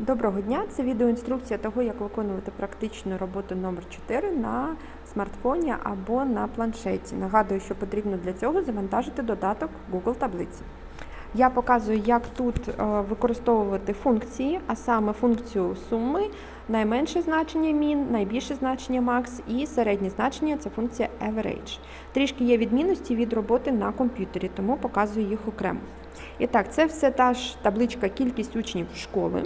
Доброго дня! Це відеоінструкція того, як виконувати практичну роботу номер 4 на смартфоні або на планшеті. Нагадую, що потрібно для цього завантажити додаток Google таблиці. Я показую, як тут е, використовувати функції, а саме функцію суми, найменше значення min, найбільше значення max і середнє значення це функція average. Трішки є відмінності від роботи на комп'ютері, тому показую їх окремо. І так, це все та ж табличка кількість учнів школи.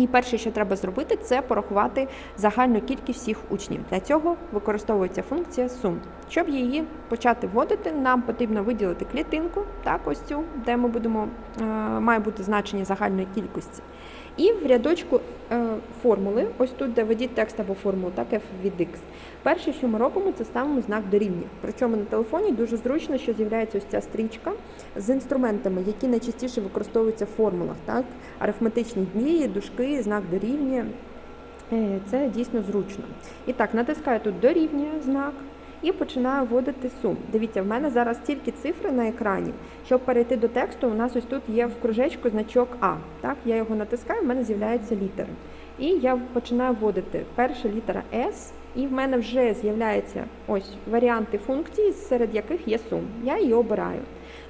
І перше, що треба зробити, це порахувати загальну кількість всіх учнів. Для цього використовується функція сум. Щоб її почати вводити, нам потрібно виділити клітинку, так, ось цю, де ми будемо, е, має бути значення загальної кількості. І в рядочку е, формули, ось тут, де введіть текст або формулу, так f від x. Перше, що ми робимо, це ставимо знак дорівнює. Причому на телефоні дуже зручно, що з'являється ось ця стрічка з інструментами, які найчастіше використовуються в формулах. Так? Арифметичні дії, дужки, знак дорівнює. Е, Це дійсно зручно. І так, натискаю тут дорівнює знак і починаю вводити сум. Дивіться, в мене зараз тільки цифри на екрані. Щоб перейти до тексту, у нас ось тут є в кружечку значок А. Так, я його натискаю, в мене з'являються літери. І я починаю вводити перша літера S, і в мене вже з'являються ось варіанти функцій, серед яких є сум. Я її обираю.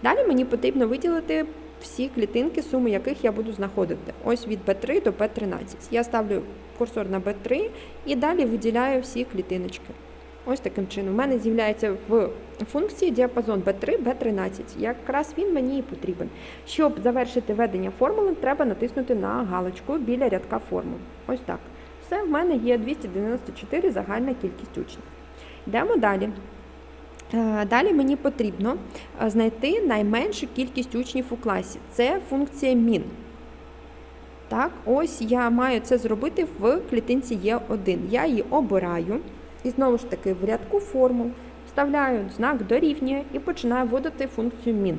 Далі мені потрібно виділити всі клітинки, суми яких я буду знаходити. Ось від B3 до B13. Я ставлю курсор на B3 і далі виділяю всі клітиночки. Ось таким чином. У мене з'являється в функції діапазон B3, B13. Якраз він мені і потрібен. Щоб завершити введення формули, треба натиснути на галочку біля рядка формул. Ось так. Все, в мене є 294 загальна кількість учнів. Йдемо далі. Е, Далі мені потрібно е, знайти найменшу кількість учнів у класі. Це функція min. Так, ось я маю це зробити в клітинці Є1. Я її обираю. І знову ж таки в рядку формул вставляю знак дорівнює і починаю вводити функцію min.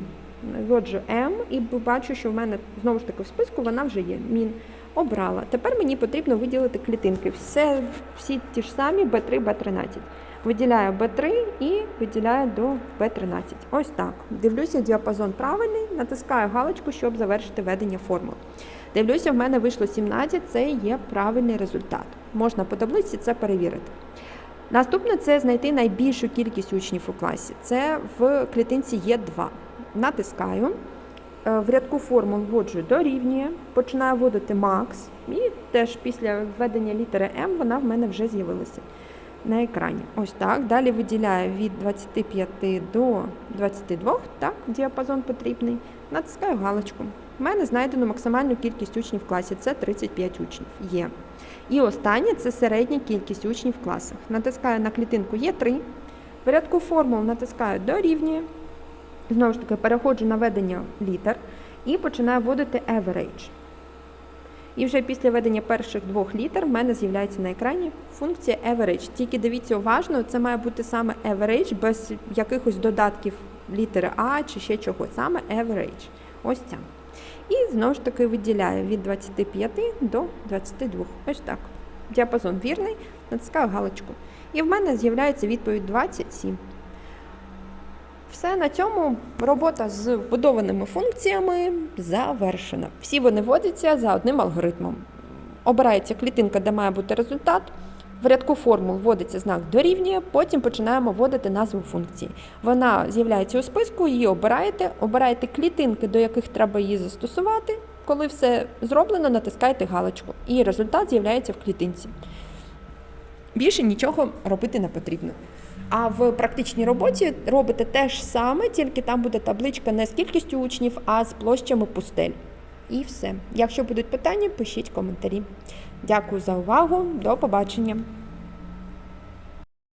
Вводжу m і бачу, що в мене знову ж таки в списку вона вже є. min. Обрала. Тепер мені потрібно виділити клітинки. Все, всі ті ж самі B3, B13. Виділяю B3 і виділяю до B13. Ось так. Дивлюся, діапазон правильний, натискаю галочку, щоб завершити ведення формул. Дивлюся, в мене вийшло 17, це є правильний результат. Можна по таблиці це перевірити. Наступне це знайти найбільшу кількість учнів у класі. Це в клітинці Є2. Натискаю. Е, В рядку формул вводжу дорівнює, починаю вводити макс, і теж після введення літери М вона в мене вже з'явилася на екрані. Ось так. Далі виділяю від 25 до 22, так, діапазон потрібний. Натискаю галочку. У мене знайдено максимальну кількість учнів в класі, це 35 учнів. Є. І останнє це середня кількість учнів в класах. Натискаю на клітинку Є3. В рядку формул натискаю дорівнює. Знову ж таки, переходжу на ведення літер і починаю вводити average. І вже після введення перших двох літер в мене з'являється на екрані функція average. Тільки дивіться уважно, це має бути саме average, без якихось додатків літери А чи ще чогось. Саме average. Ось ця. І знову ж таки виділяю від 25 до 22. Ось так. Діапазон вірний, натискаю галочку. І в мене з'являється відповідь 27. Все на цьому робота з вбудованими функціями завершена. Всі вони вводяться за одним алгоритмом. Обирається клітинка, де має бути результат. В рядку формул вводиться знак дорівнює, потім починаємо вводити назву функції. Вона з'являється у списку, її обираєте, обираєте клітинки, до яких треба її застосувати. Коли все зроблено, натискаєте галочку, і результат з'являється в клітинці. Більше нічого робити не потрібно. А в практичній роботі робите те ж саме, тільки там буде табличка не з кількістю учнів, а з площами пустель. І все. Якщо будуть питання, пишіть коментарі. Дякую за увагу. До побачення.